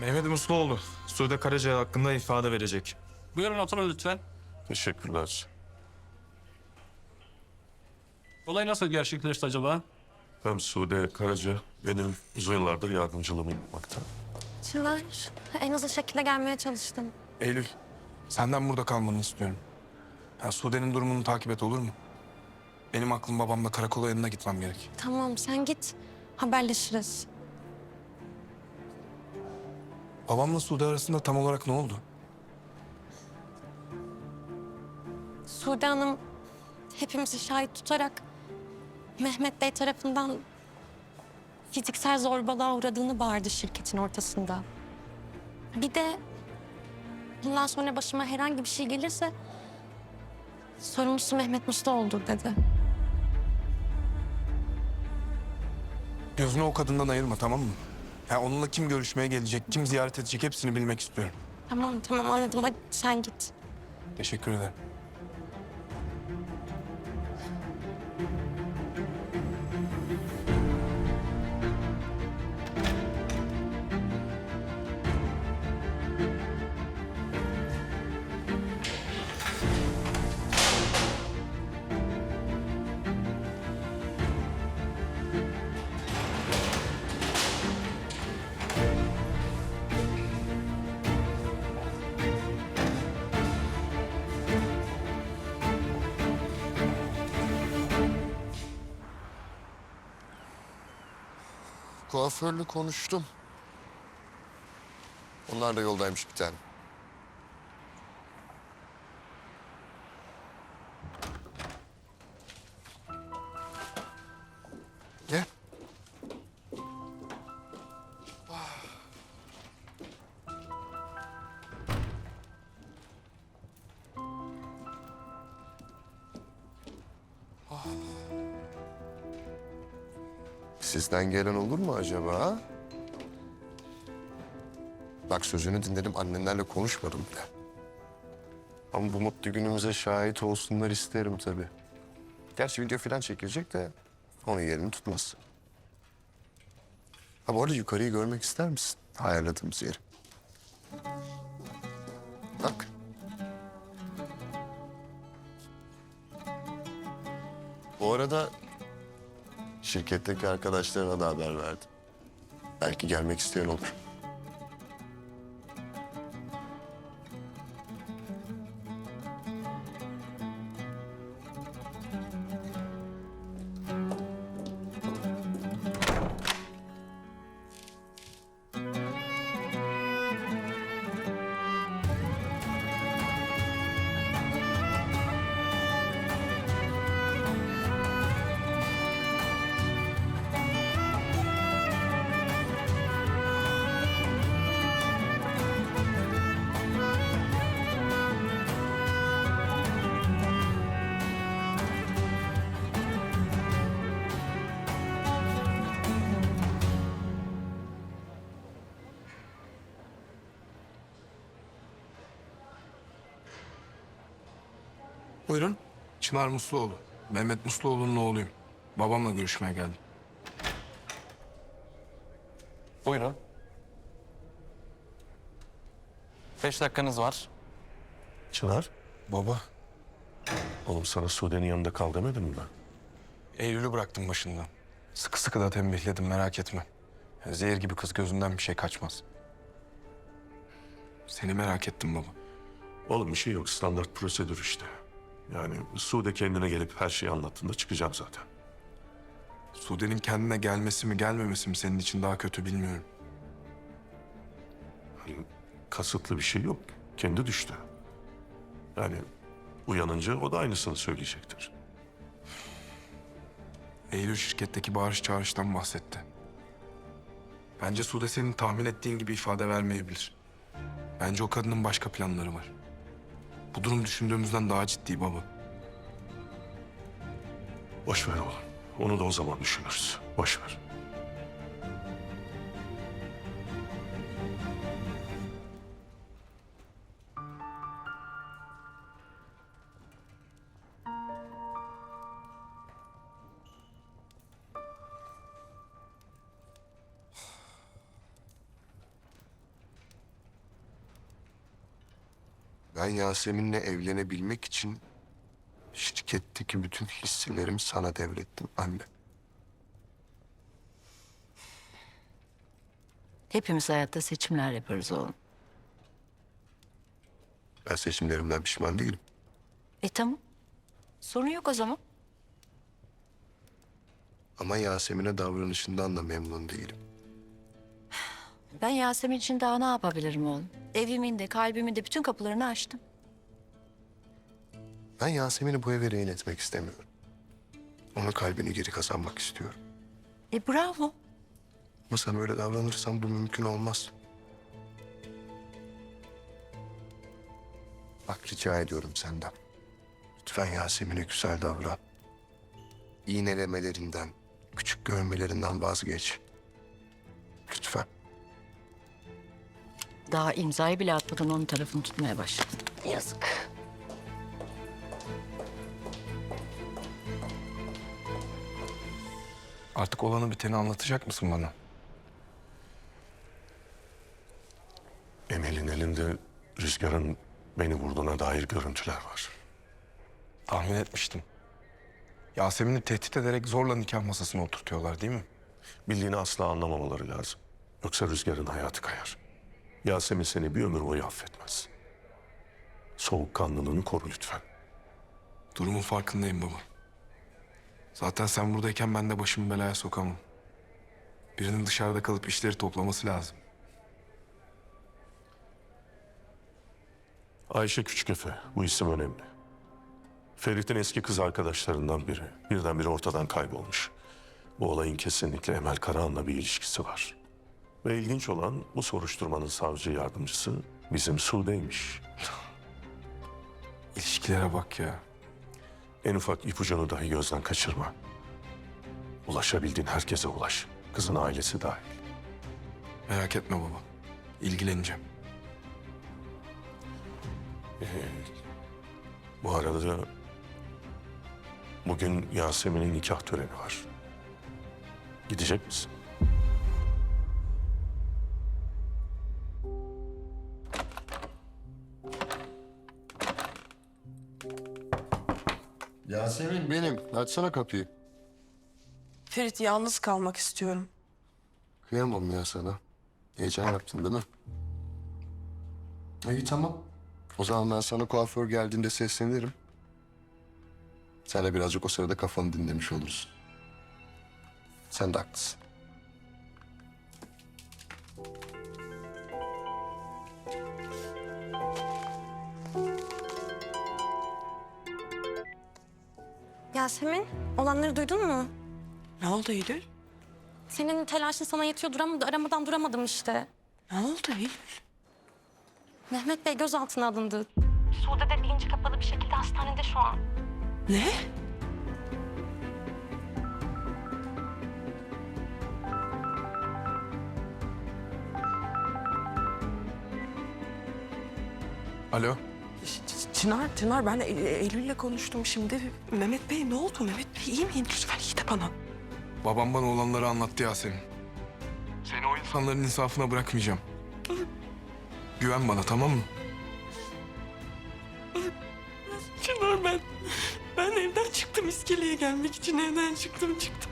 Mehmet Musluoğlu, Sude Karaca hakkında ifade verecek. Buyurun oturun lütfen. Teşekkürler. Olay nasıl gerçekleşti acaba? Ben Sude Karaca. Benim uzun yıllardır yardımcılığımı yapmakta. Çınar, en hızlı şekilde gelmeye çalıştım. Eylül, senden burada kalmanı istiyorum. Ya Sude'nin durumunu takip et olur mu? Benim aklım babamla karakola yanına gitmem gerek. Tamam, sen git. Haberleşiriz. Babamla Sude arasında tam olarak ne oldu? Sude Hanım hepimizi şahit tutarak Mehmet Bey tarafından fiziksel zorbalığa uğradığını bağırdı şirketin ortasında. Bir de bundan sonra başıma herhangi bir şey gelirse sorumlusu Mehmet Musluoğlu'dur dedi. Gözünü o kadından ayırma tamam mı? Ya onunla kim görüşmeye gelecek, kim ziyaret edecek hepsini bilmek istiyorum. Tamam tamam anladım hadi sen git. Teşekkür ederim. Kuaförle konuştum. Onlar da yoldaymış bir tane. Sizden gelen olur mu acaba? Bak sözünü dinledim annenlerle konuşmadım bile. Ama bu mutlu günümüze şahit olsunlar isterim tabii. Gerçi video falan çekilecek de onun yerini tutmaz. Ha bu arada yukarıyı görmek ister misin? Ayarladığımız yeri. Bak. Bu arada şirketteki arkadaşlarına da haber verdim. Belki gelmek isteyen olur. Buyurun. Çınar Musluoğlu. Mehmet Musluoğlu'nun oğluyum. Babamla görüşmeye geldim. Buyurun. Beş dakikanız var. Çınar. Baba, Oğlum sana Sude'nin yanında kal demedim mi ben? Eylül'ü bıraktım başından. Sıkı sıkı da tembihledim merak etme. Zehir gibi kız gözünden bir şey kaçmaz. Seni merak ettim baba. Oğlum bir şey yok. Standart prosedür işte. Yani Sude kendine gelip her şeyi anlattığında çıkacağım zaten. Sude'nin kendine gelmesi mi gelmemesi mi senin için daha kötü bilmiyorum. Kasıtlı bir şey yok. Kendi düştü. Yani uyanınca o da aynısını söyleyecektir. Eylül şirketteki bağırış çağrıştan bahsetti. Bence Sude senin tahmin ettiğin gibi ifade vermeyebilir. Bence o kadının başka planları var. Bu durum düşündüğümüzden daha ciddi baba. Boş ver oğlum. Onu da o zaman düşünürüz. Boş ver. Ben Yasemin'le evlenebilmek için şirketteki bütün hisselerimi sana devrettim anne. Hepimiz hayatta seçimler yaparız oğlum. Ben seçimlerimden pişman değilim. E tamam. Sorun yok o zaman. Ama Yasemin'e davranışından da memnun değilim. Ben Yasemin için daha ne yapabilirim oğlum? Evimin de kalbimin de bütün kapılarını açtım. Ben Yasemin'i bu eve rehin etmek istemiyorum. Onun kalbini geri kazanmak istiyorum. E bravo. Ama sen öyle davranırsan bu mümkün olmaz. Bak rica ediyorum senden. Lütfen Yasemin'e güzel davran. İğnelemelerinden, küçük görmelerinden vazgeç. Lütfen. Daha imzayı bile atmadan onun tarafını tutmaya başladın. Yazık. Artık olanı biteni anlatacak mısın bana? Emel'in elinde Rüzgar'ın beni vurduğuna dair görüntüler var. Tahmin etmiştim. Yasemin'i tehdit ederek zorla nikah masasına oturtuyorlar değil mi? Bildiğini asla anlamamaları lazım. Yoksa Rüzgar'ın hayatı kayar. Yasemin seni bir ömür boyu affetmez. Soğukkanlılığını koru lütfen. Durumun farkındayım baba. Zaten sen buradayken ben de başımı belaya sokamam. Birinin dışarıda kalıp işleri toplaması lazım. Ayşe Küçükefe, bu isim önemli. Ferit'in eski kız arkadaşlarından biri. Birdenbire ortadan kaybolmuş. Bu olayın kesinlikle Emel Karahan'la bir ilişkisi var. Ve ilginç olan bu soruşturmanın savcı yardımcısı bizim Sude'ymiş. İlişkilere bak ya. En ufak ipucunu dahi gözden kaçırma. Ulaşabildiğin herkese ulaş. Kızın ailesi dahil. Merak etme baba. İlgileneceğim. Bu arada da bugün Yasemin'in nikah töreni var. Gidecek misin? Yasemin benim. Açsana kapıyı. Ferit yalnız kalmak istiyorum. Kıyamam ya sana. Heyecan yaptın değil mi? İyi tamam. O zaman ben sana kuaför geldiğinde seslenirim. Sen de birazcık o sırada kafanı dinlemiş olursun. Sen de haklısın. Yasemin, olanları duydun mu? Ne oldu Eylül? Senin telaşın sana yetiyor duramadı, aramadan duramadım işte. Ne oldu Eylül? Mehmet Bey gözaltına alındı. Sude de bilinci kapalı bir şekilde hastanede şu an. Ne? Alo. Çınar, Çınar ben E- Eylül'le konuştum şimdi. Mehmet Bey ne oldu? Mehmet Bey iyi miyim? Lütfen iyi de bana. Babam bana olanları anlattı Yasemin. Seni o insanların insafına bırakmayacağım. Güven bana tamam mı? Çınar ben, ben evden çıktım iskeleye gelmek için evden çıktım çıktım.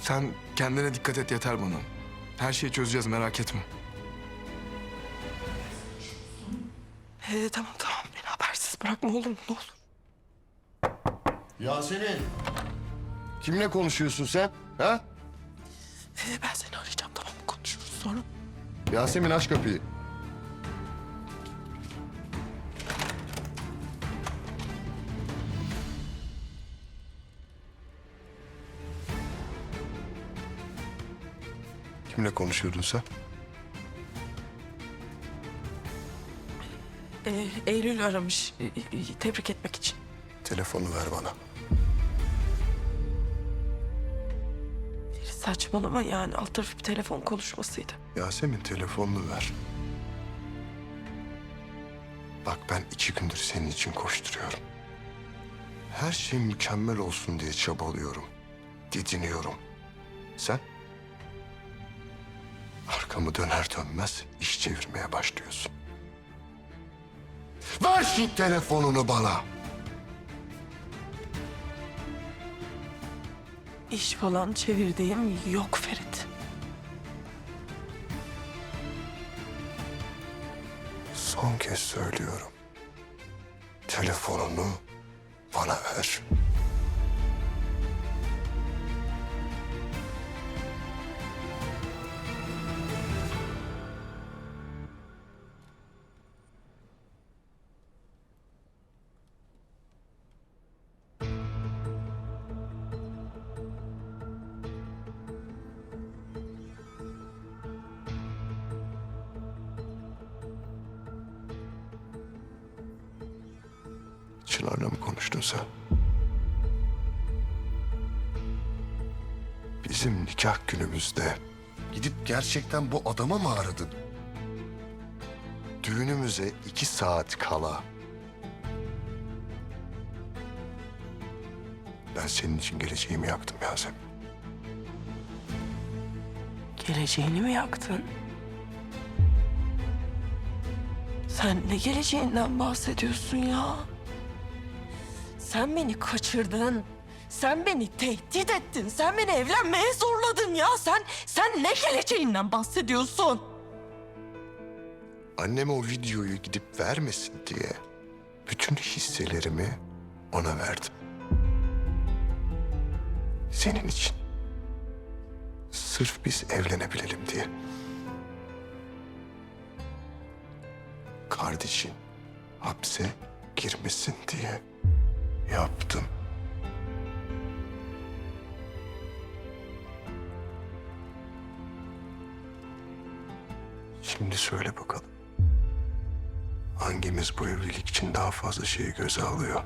Sen kendine dikkat et yeter bana. Her şeyi çözeceğiz merak etme. Ee, tamam tamam beni habersiz bırakma olur mu ne olur. Yasemin. Kimle konuşuyorsun sen? Ha? Ee, ben seni arayacağım tamam mı konuşuruz sonra. Yasemin aç kapıyı. Kimle konuşuyordun sen? Ee, Eylül aramış ee, ee, tebrik etmek için. Telefonu ver bana. Saçmalama yani alt tarafı bir telefon konuşmasıydı. Yasemin telefonunu ver. Bak ben iki gündür senin için koşturuyorum. Her şey mükemmel olsun diye çabalıyorum. Didiniyorum. Sen? Arkamı döner dönmez iş çevirmeye başlıyorsun. Ver şu telefonunu bana. İş falan çevirdiğim yok Ferit. Son kez söylüyorum. Telefonunu bana ver. Çınar'la mı konuştun sen? Bizim nikah günümüzde gidip gerçekten bu adama mı aradın? Düğünümüze iki saat kala. Ben senin için geleceğimi yaktım Yasemin. Geleceğini mi yaktın? Sen ne geleceğinden bahsediyorsun ya? Sen beni kaçırdın. Sen beni tehdit ettin. Sen beni evlenmeye zorladın ya. Sen sen ne geleceğinden bahsediyorsun? Anneme o videoyu gidip vermesin diye bütün hisselerimi ona verdim. Senin için. Sırf biz evlenebilelim diye. Kardeşin hapse girmesin diye yaptım. Şimdi söyle bakalım. Hangimiz bu evlilik için daha fazla şeyi göze alıyor?